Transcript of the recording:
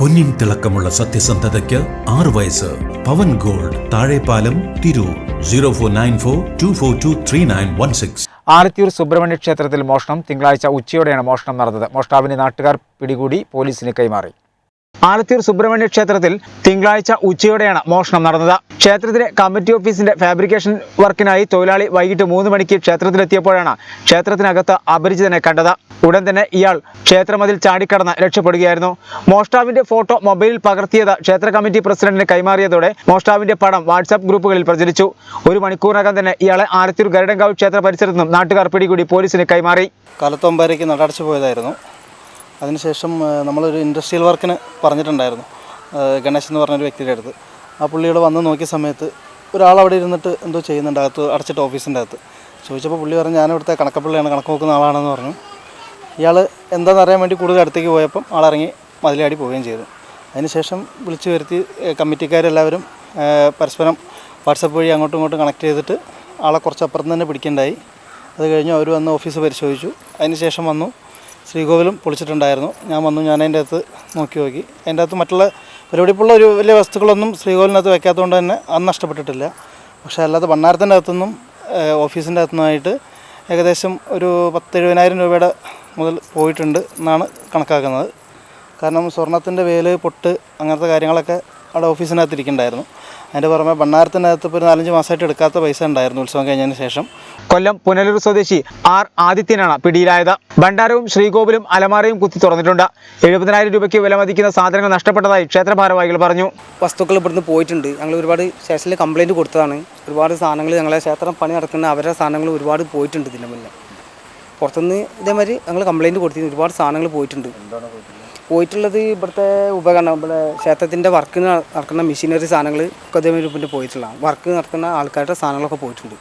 പൊന്നിൻ തിളക്കമുള്ള സത്യസന്ധതയ്ക്ക് ആറ് വയസ്സ്. Pavan gold Thazhepalam Tirur. Zero four nine four two four two three nine one six. Alathiyur Subrahmanya ക്ഷേത്രത്തിൽ മോഷണം. തിങ്കളാഴ്ച ഉച്ചയോടെയാണ് മോഷണം നടന്നത്. മോഷ്ടാവിനെ നാട്ടുകാർ പിടികൂടി പോലീസിന് കൈമാറി. ആലത്തിയൂർ സുബ്രഹ്മണ്യ ക്ഷേത്രത്തിൽ തിങ്കളാഴ്ച ഉച്ചയോടെയാണ് മോഷണം നടന്നത്. ക്ഷേത്രത്തിലെ കമ്മിറ്റി ഓഫീസിന്റെ ഫാബ്രിക്കേഷൻ വർക്കിനായി തൊഴിലാളി വൈകിട്ട് മൂന്ന് മണിക്ക് ക്ഷേത്രത്തിലെത്തിയപ്പോഴാണ് ക്ഷേത്രത്തിനകത്ത് അപരിചിതനെ കണ്ടത്. ഉടൻ തന്നെ ഇയാൾ ക്ഷേത്രമതിൽ ചാടിക്കടന്ന് രക്ഷപ്പെടുകയായിരുന്നു. മോഷ്ടാവിന്റെ ഫോട്ടോ മൊബൈലിൽ പകർത്തിയത് ക്ഷേത്ര കമ്മിറ്റി പ്രസിഡന്റിന് കൈമാറിയതോടെ മോഷ്ടാവിന്റെ പടം വാട്സാപ്പ് ഗ്രൂപ്പുകളിൽ പ്രചരിച്ചു. ഒരു മണിക്കൂറിനകം തന്നെ ഇയാളെ ആലത്തൂർ ഗരുഡൻകാവ് ക്ഷേത്ര പരിസരത്തു നിന്നും നാട്ടുകാർ പിടികൂടി പോലീസിന് കൈമാറി. കലത്തൊമ്പരയ്ക്ക് നടച്ചു പോയതായിരുന്നു. അതിനുശേഷം നമ്മളൊരു ഇൻഡസ്ട്രിയൽ വർക്കിന് പറഞ്ഞിട്ടുണ്ടായിരുന്നു. ഗണേശ് എന്ന് പറഞ്ഞൊരു വ്യക്തിയുടെ അടുത്ത്. ആ പുള്ളിയോട് വന്ന് നോക്കിയ സമയത്ത് ഒരാൾ അവിടെ ഇരുന്നിട്ട് എന്തോ ചെയ്യുന്നുണ്ട് അകത്ത് അടച്ചിട്ട് ഓഫീസിന്റെ അകത്ത്. ചോദിച്ചപ്പോൾ പുള്ളി പറഞ്ഞു ഞാൻ ഇവിടുത്തെ കണക്കപ്പള്ളിയാണ് കണക്ക് നോക്കുന്ന ആളാണെന്ന് പറഞ്ഞു. ഇയാൾ എന്താണെന്ന് അറിയാൻ വേണ്ടി കൂടുതൽ അടുത്തേക്ക് പോയപ്പം ആളിറങ്ങി മതിലാടി പോവുകയും ചെയ്തു. അതിനുശേഷം വിളിച്ചു വരുത്തി കമ്മിറ്റിക്കാരെല്ലാവരും പരസ്പരം വാട്സപ്പ് വഴി അങ്ങോട്ടും ഇങ്ങോട്ടും കണക്ട് ചെയ്തിട്ട് ആളെ കുറച്ച് അപ്പുറത്ത് തന്നെ പിടിക്കണ്ടായി അത് കഴിഞ്ഞ് അവർ വന്ന് ഓഫീസ് പരിശോധിച്ചു. അതിനുശേഷം വന്നു ശ്രീകോവിലും പൊളിച്ചിട്ടുണ്ടായിരുന്നു. ഞാൻ വന്നു ഞാൻ അതിന്റെ അകത്ത് നോക്കി നോക്കി. അതിന്റെ അകത്ത് മറ്റുള്ള പരിപാടിപ്പുള്ള ഒരു വലിയ വസ്തുക്കളൊന്നും ശ്രീകോവിലിനകത്ത് വെക്കാത്തതുകൊണ്ട് തന്നെ അന്ന് നഷ്ടപ്പെട്ടിട്ടില്ല. പക്ഷേ അല്ലാതെ ഭണ്ണാരത്തിന്റെ അകത്തുനിന്നും ഓഫീസിന്റെ അകത്തുനിന്നായിട്ട് ഏകദേശം ഒരു പത്തെഴുപതിനായിരം രൂപയുടെ മുതൽ പോയിട്ടുണ്ട് എന്നാണ് കണക്കാക്കുന്നത്. കാരണം സ്വർണത്തിന്റെ വേൽ പൊട്ട് അങ്ങനത്തെ കാര്യങ്ങളൊക്കെ അവിടെ ഓഫീസിനകത്ത് ഇരിക്കുന്നുണ്ടായിരുന്നു അതിന്റെ പുറമെ ഭണ്ണാരത്തിനകത്ത് ഇപ്പോൾ ഒരു നാലഞ്ച് മാസമായിട്ട് എടുക്കാത്ത പൈസ ഉണ്ടായിരുന്നു ഉത്സവം കഴിഞ്ഞതിന് ശേഷം. കൊല്ലം പുനലൂർ സ്വദേശി ആർ ആദിത്യനാണ് പിടിയിലായത്. ഭണ്ഡാരവും ശ്രീകോവിലും അലമാരയും കുത്തി തുറന്നിട്ടുണ്ട്. എഴുപതിനായിരം രൂപയ്ക്ക് വിലമതിക്കുന്ന സാധനങ്ങൾ നഷ്ടപ്പെട്ടതായി ക്ഷേത്ര ഭാരവാഹികൾ പറഞ്ഞു. വസ്തുക്കൾ ഇവിടുന്ന് പോയിട്ടുണ്ട്. ഞങ്ങൾ ഒരുപാട് സ്റ്റേഷനിൽ കംപ്ലയിന്റ് കൊടുത്തതാണ്. ഒരുപാട് സാധനങ്ങൾ ഞങ്ങളെ ക്ഷേത്രം പണി നടക്കുന്ന അവരുടെ സാധനങ്ങൾ ഒരുപാട് പോയിട്ടുണ്ട് ഇതിന്റെ മുന്നേ. പുറത്തുനിന്ന് ഇതേമാതിരി ഞങ്ങൾ കംപ്ലയിന്റ് കൊടുത്തിരുന്നു. ഒരുപാട് സാധനങ്ങൾ പോയിട്ടുണ്ട്. പോയിട്ടുള്ളത് ഇവിടുത്തെ ഉപകരണം ഇവിടെ ക്ഷേത്രത്തിന്റെ വർക്ക് നടക്കുന്ന മെഷീനറി സാധനങ്ങൾ ഒക്കെ ഇതേമാതിരി പിന്നെ പോയിട്ടുള്ളതാണ്. വർക്ക് നടക്കുന്ന ആൾക്കാരുടെ സാധനങ്ങളൊക്കെ പോയിട്ടുണ്ട്.